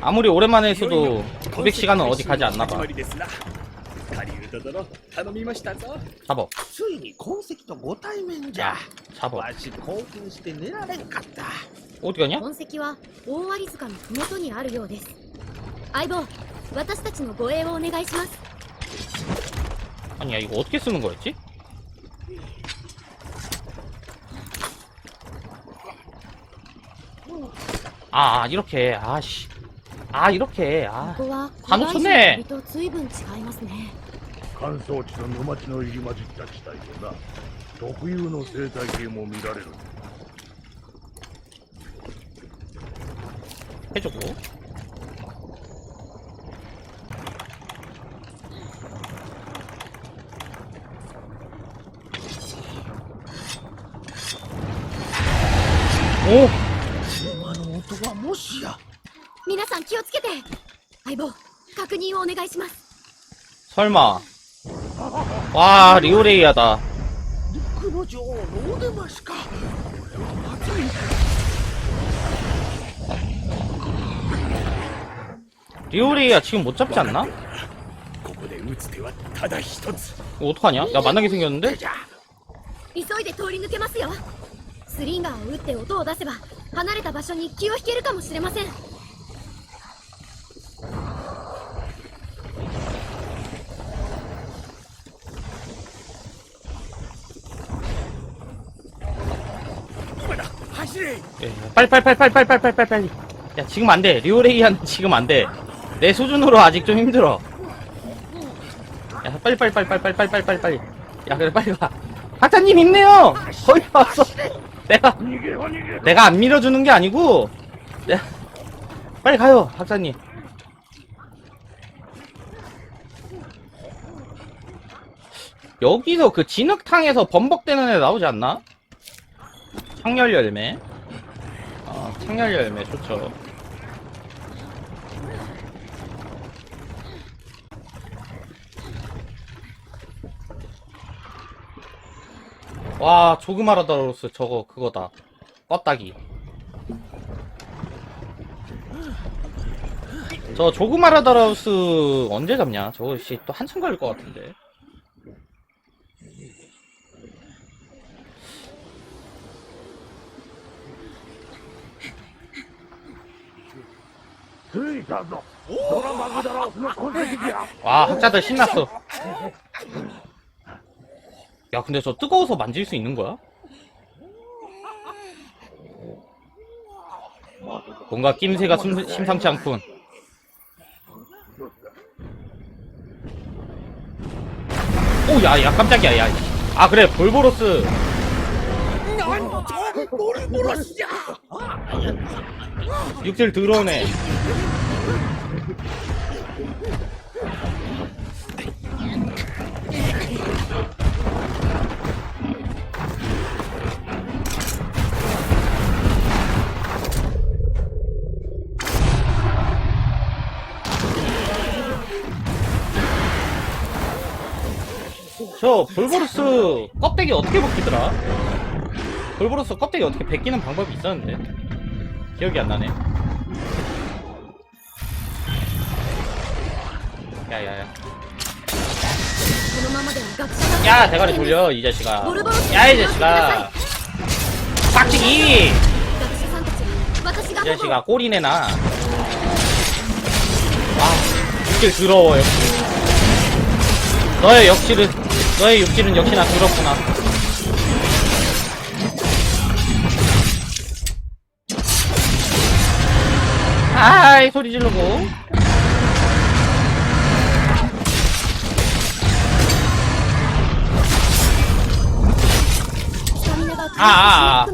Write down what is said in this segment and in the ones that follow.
아무리 오랜만에 했어도 900시간은 어디 가지 않나 봐. 狩人殿頼みましたぞ 잡아. ついに鉱石とご対面じゃ 야, 잡아. わし興奮して寝られんかった 어디 가냐? 痕跡は大割塚の麓にあるようです相棒私たちの護衛をお願いします 아니야, 이거 어떻게 쓰는 거였지? 아, 아, 이렇게. 아씨. 아, 이렇게. こ 아. こはあの古代船人の森と随分違いますね乾燥地と沼地の入り混じった地帯でな特有の生態系も見られる 해주고. 오! 今の音はもしや 皆さん気をつけて相棒確認をお願いします 설마. 와, 리오레이아다. 陸の女王のお出ましかこれはまずい 리오레이아 지금 못 잡지 않나? ここで打つ手はただ一つ 이거 어떡하냐? 야, 만나게 생겼는데? 急いで通り抜けますよスリンガーを撃って音を出せば離れた場所に気を引けるかもしれません 빨리 빨리 빨리 빨리 빨리 빨리 빨리 빨리. 빨리. 야 지금 안돼. 리오레이한 지금 안돼. 내 수준으로 아직 좀 힘들어. 야 빨리 빨리 빨리 빨리 빨리 빨리 빨리. 빨리 빨리 야 그래 빨리 가. 하타님 힘내요. 거의 왔어. 내가 내가 안 밀어주는 게 아니고. 야, 빨리 가요 학사님. 여기서 그 진흙탕에서 범벅되는 애 나오지 않나? 창렬 열매. 아, 창렬 열매 좋죠. 와, 조그마라다로스 저거 그거다. 껐다기. 저 조그마라다로스 언제 잡냐? 저거 씨 또 한참 걸릴 것 같은데. 와 학자들 신났어. 야 근데 저 뜨거워서 만질 수 있는 거야? 뭔가 낌새가 심, 심상치 않군. 오야야 야, 깜짝이야 야아 그래 볼보로스. 난 저, 모르 모르시야! 육질 들어오네. 저 볼보루스 껍데기 어떻게 벗기더라? 볼보루스 껍데기 어떻게 벗기는 방법이 있었는데 기억이 안 나네. 야야야. 야 대가리 돌려 이 자식아. 야 이 자식아. 빡치기. 이 자식아 꼬리네 나. 아 이게 더러워 역시. 너의 역질은 너의 육질은 역시나 더럽구나. 아이 소리 지르고. 아아아아아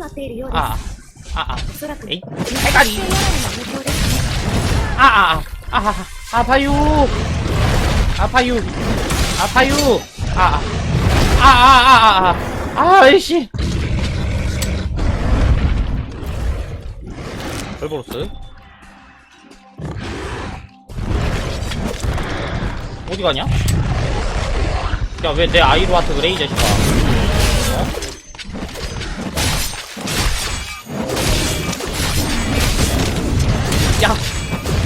아. 아, 아, 아. 에이 해가리. 아아아. 아. 아, 아, 아파요. 아파요. 아파요. 아아. 아아아아 아이씨. 잘 벌었어요? 어디 가냐? 야, 왜 내 아이로 하트 그래, 이 자식아. 어? 야,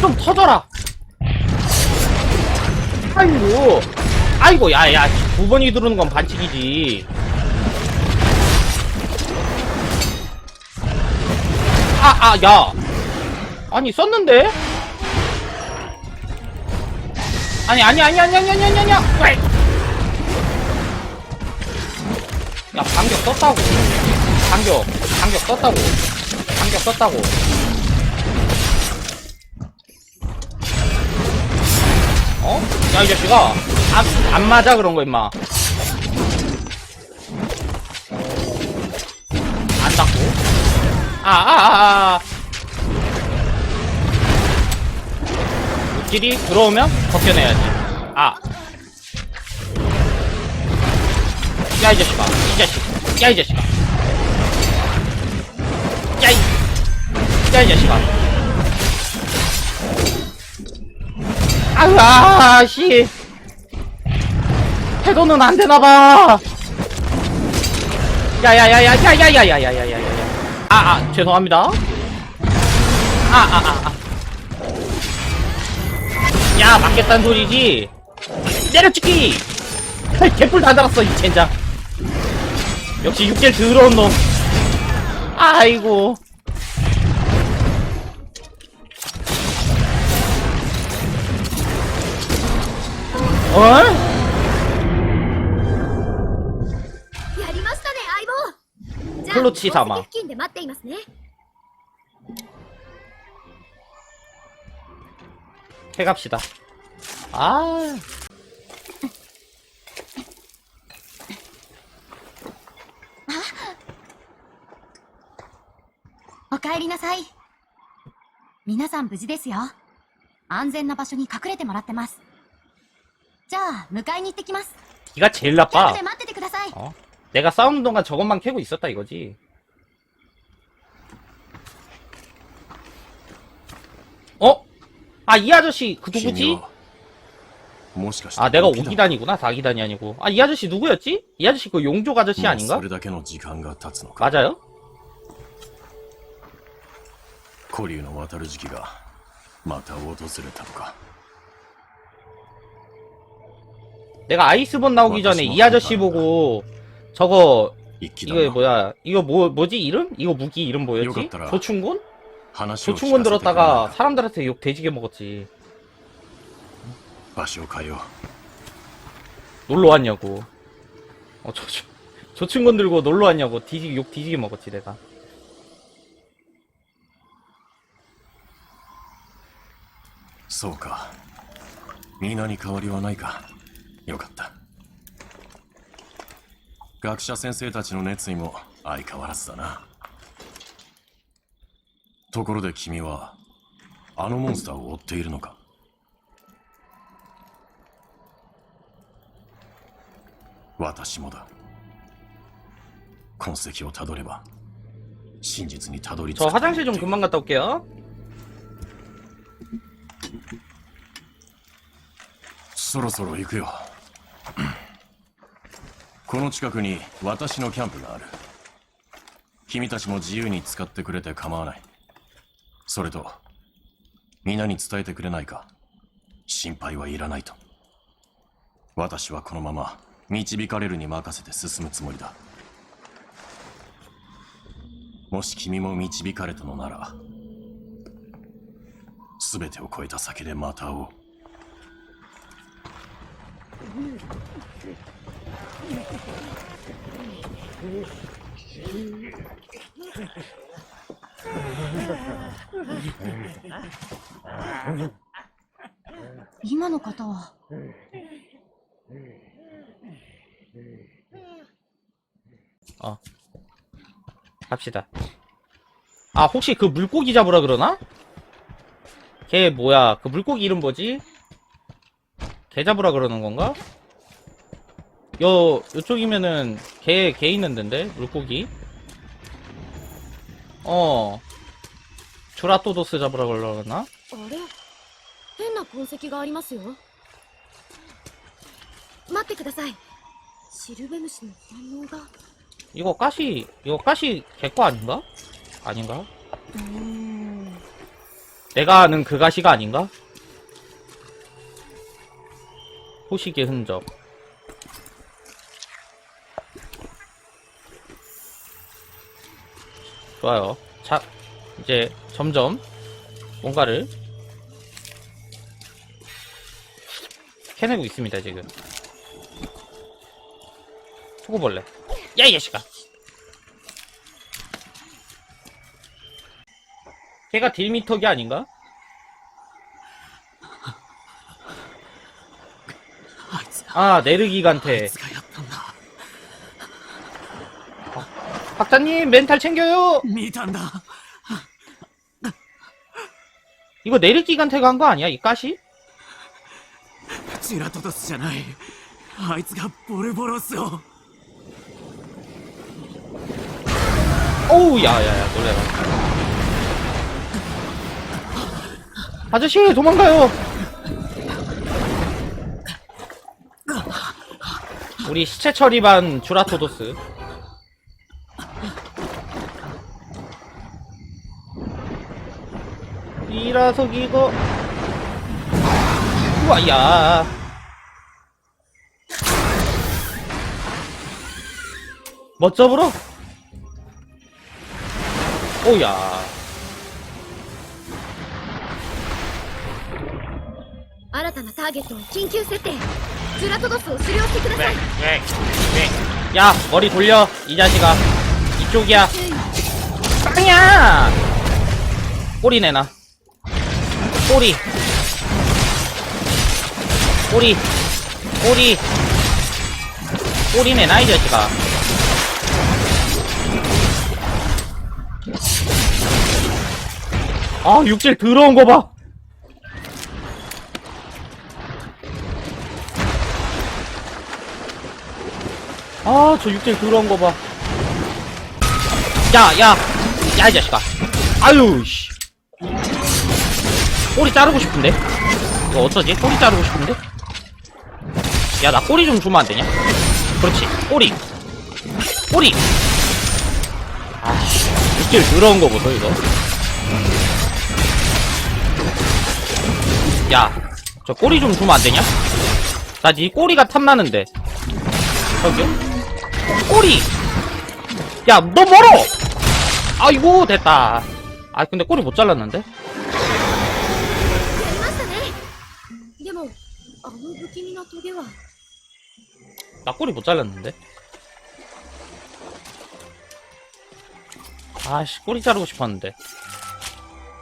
좀 터, 터져라 아이고 아이고 야야 두 번이 들어오는 건 반칙이지 아아야 아니 썼는데 아니 아니 아니 아니 아니 아니 아니 아니 왜? 야 반격 썼다고. 반격 반격 썼다고. 반격 썼다고. 어? 야 이 자식아. 안, 안 맞아 그런 거 임마. 안 닦고. 아아아아 아, 물질이 들어오면 벗겨내야지 아 야 이 자식아 이 자식 야 이 자식아 야이 야이 자식아 아유 아씨 해도는 안 되나봐 야야야야야야야야야야야야 아아 죄송합니다 아아아 아, 야 맞겠다는 소리지 내려찍기 아이, 개뿔 다 달았어 이 젠장 역시 육질 더러운 놈 아이고 어? やりましたね相棒じゃあクロチ様宝石付近で待っていますね 해갑시다 아 お帰りなさい皆さん無事ですよ安全な場所に隠れてもらってますじゃあ迎えに行ってきます 기가 제일 キャンプ 나빠 で待っててください 어? 내가 싸우는 동안 저것만 캐고 있었다 이거지. 아, 이 아저씨 그 누구지? 아, 내가 오기단이구나. 사기단이 아니고. 아, 이 아저씨 누구였지? 이 아저씨 그 용족 아저씨 아닌가? 맞아요? 고리의 와타르 시기가 마타 오도스레타가 내가 아이스본 나오기 전에 이 아저씨 보고 저거 이거 뭐야? 이거 뭐 뭐지 이름? 이거 무기 이름 뭐였지? 조충곤? 소충 건들었다가 사람들한테 욕 돼지게 먹었지. 마시오 가요. 놀러 왔냐고. 어, 저, 저, 저 친구 들고 놀러 왔냐고. 뒤지, 욕 뒤지게 먹었지, 내가. 소가. 미나니 가와리 와나이가. 요갔다. 学者先生たちの熱意も相変わらずだな。ところで君はあのモンスターを追っているのか私もだ痕跡をたどれば真実にたどり着く 저 화장실 좀 금방 갔다 올게요. そろそろ行くよこの近くに私のキャンプがある君たちも自由に使ってくれて構わない それと皆に伝えてくれないか。心配はいらないと。私はこのまま導かれるに任せて進むつもりだ。もし君も導かれたのなら全てを超えた先でまた会おう。 今の方は 어. 갑시다. 아, 혹시 그 물고기 잡으라 그러나? 걔 뭐야? 그 물고기 이름 뭐지? 개 잡으라 그러는 건가? 요, 요쪽이면은 개, 개 있는 데인데? 물고기? 어. 주라토도스 잡으라 그러나? あれ変な痕跡がありますよ待ってくださいシルベムシの反応が 이거 가시, 이거 가시 개 거 아닌가? 아닌가? うーん 내가 아는 그 가시가 아닌가? 호식의 흔적. 좋아요. 자, 이제 점점 뭔가를 캐내고 있습니다, 지금. 초고벌레. 야, 이 자식아! 걔가 딜미터기 아닌가? 아, 네르기간테. 아, 박사님, 멘탈 챙겨요! 見たんだ 이거 네르기간테가 한 거 아니야, 이 가시? ジュラトドスじゃないあいつがボルボロスを 어우, 야, 야, 야, 놀래라. 아저씨, 도망가요! 우리 시체 처리반 주라토도스. 이라석 이거. 우와, 야. 멋져불어? 오야. 新たなターゲットを緊急設定ジュラトドスを狩猟してください 야, 머리 돌려, 이 자식아. 이쪽이야. 빵이야! 꼬리 내놔. 꼬리. 꼬리. 꼬리. 꼬리 내놔, 이 자식아. 아, 육질 더러운 거 봐. 아, 저 육질 더러운 거 봐. 야, 야, 야, 이 자식아. 아유, 씨. 꼬리 자르고 싶은데? 이거 어쩌지? 꼬리 자르고 싶은데? 야, 나 꼬리 좀 주면 안 되냐? 그렇지, 꼬리. 꼬리! 아씨, 육질 더러운 거 보소, 이거. 야, 저 꼬리 좀 주면 안 되냐? 나네 꼬리가 탐나는데. 저기요? 꼬리! 야, 너 멀어! 아이고, 됐다. 아, 근데 꼬리 못 잘랐는데? 두 개와. 막골이 못 잘랐는데? 아씨 꼬리 자르고 싶었는데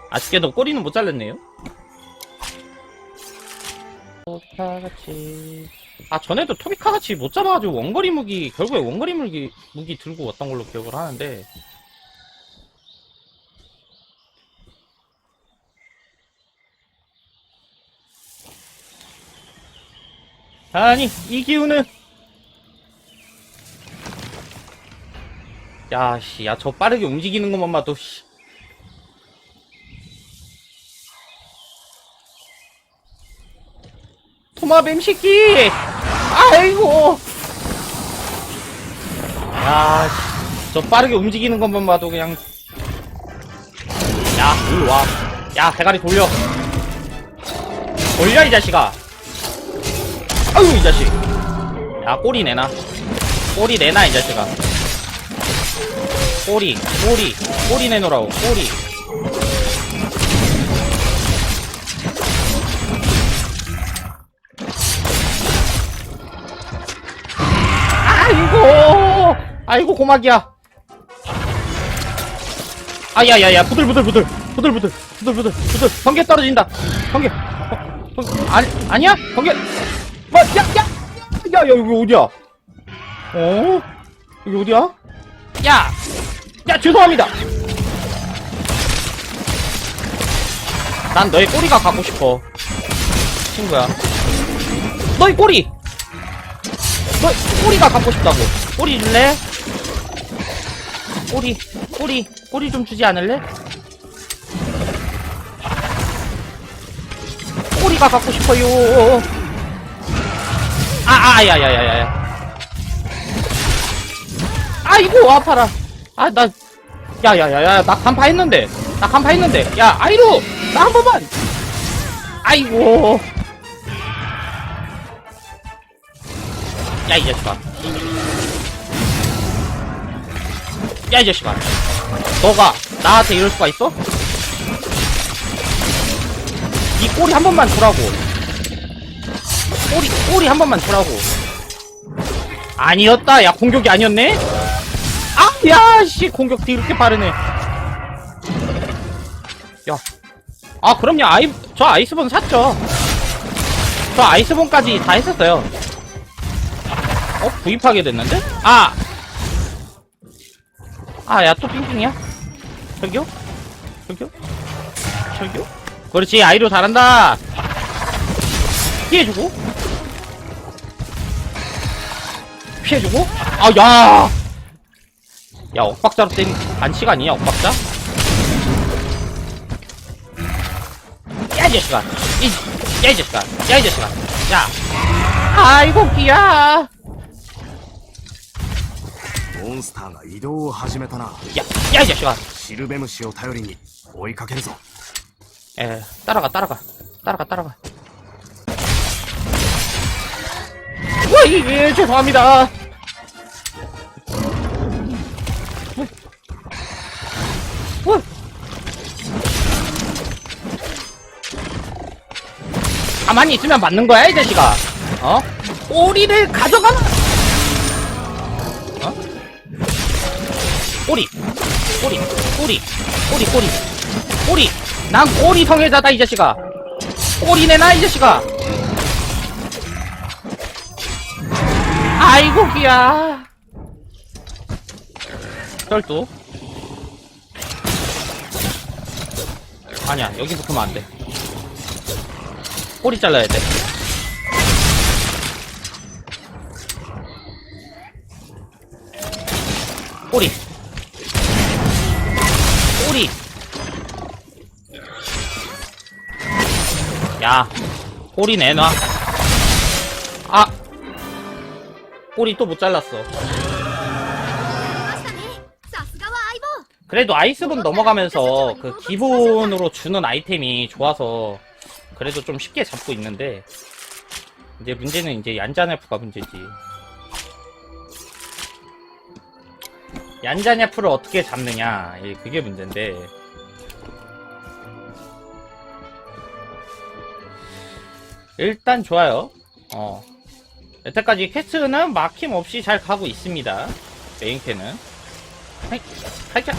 아쉽게도 꼬리는 못 잘랐네요 토비카같이 아 전에도 토비카같이 못 잡아가지고 원거리 무기 결국에 원거리 무기 무기 들고 왔던 걸로 기억을 하는데 아니, 이 기운은 야, 씨, 야, 저 빠르게 움직이는 것만 봐도, 씨. 토마뱀 새끼! 아이고! 야, 씨, 저 빠르게 움직이는 것만 봐도 그냥. 야, 일로 와. 야, 대가리 돌려. 돌려, 이 자식아. 아유, 이 자식. 야, 꼬리 내놔. 꼬리 내놔, 이 자식아. 꼬리, 꼬리, 꼬리 내놓으라고, 꼬리. 아이고, 아이고, 고막이야. 아, 야, 야, 야, 부들부들 부들, 부들부들, 부들부들, 부들, 번개 떨어진다. 번개. 어, 번- 아니, 아니야? 번개. 뭐, 야, 야, 야, 야, 여기 어디야? 어? 여기 어디야? 야! 야, 죄송합니다! 난 너의 꼬리가 갖고 싶어. 친구야. 너의 꼬리! 너의 꼬리가 갖고 싶다고. 꼬리 줄래? 꼬리, 꼬리, 꼬리 좀 주지 않을래? 꼬리가 갖고 싶어요. 아, 아, 야, 야, 야, 야, 야. 아이고 아파라 아 나 야야야야 나 간파 했는데 나 간파 했는데 야 아이루 나한 번만! 아이고. 야, 이 자식아. 야, 이 자식아. 너가 나한테 이럴 수가 있어? 이 꼬리 한 번만 주라고. 꼬리, 꼬리 한 번만 주라고. 아니었다. 야, 공격이 아니었네? 아, 야, 씨, 공격 이렇게 빠르네. 야. 아, 그럼요. 아이, 저 아이스본 샀죠. 저 아이스본까지 다 했었어요. 어, 구입하게 됐는데? 아! 아, 야, 또 삥삥이야? 저기요? 저기요? 저기요? 그렇지, 아이로 잘한다! 피해주고. 피해주고. 아, 야! 야, 엇박자로 땐 반칙 아니야, 엇박자? 야, 이 자식아! 이, 야, 이 자식아! 야, 이 자식아! 야! 아이고, 귀야! モンスターが移動を始めたな 야, 야, 이 자식아! シルベムシを頼りに追いかけるぞ 에, 따라가, 따라가. 따라가, 따라가. 와, 이, 예, 죄송합니다. 가만히 있으면 맞는 거야, 이 자식아. 어? 꼬리를 가져가라! 어? 꼬리, 꼬리, 꼬리, 꼬리, 꼬리, 꼬리! 난 꼬리 성애자다, 이 자식아! 꼬리 내놔, 이 자식아! 아이고, 귀야! 쩔도. 아니야, 여기 붙으면 안 돼. 꼬리 잘라야 돼. 꼬리. 꼬리. 야, 꼬리 내놔. 아! 꼬리 또 못 잘랐어. 그래도 아이스분 넘어가면서 그 기본으로 주는 아이템이 좋아서 그래도 좀 쉽게 잡고 있는데 이제 문제는 이제 얀자네프가 문제지. 얀자네프를 어떻게 잡느냐 예, 그게 문제인데 일단 좋아요. 어 여태까지 퀘스트는 막힘 없이 잘 가고 있습니다. 메인캐는. 하이, 하이자.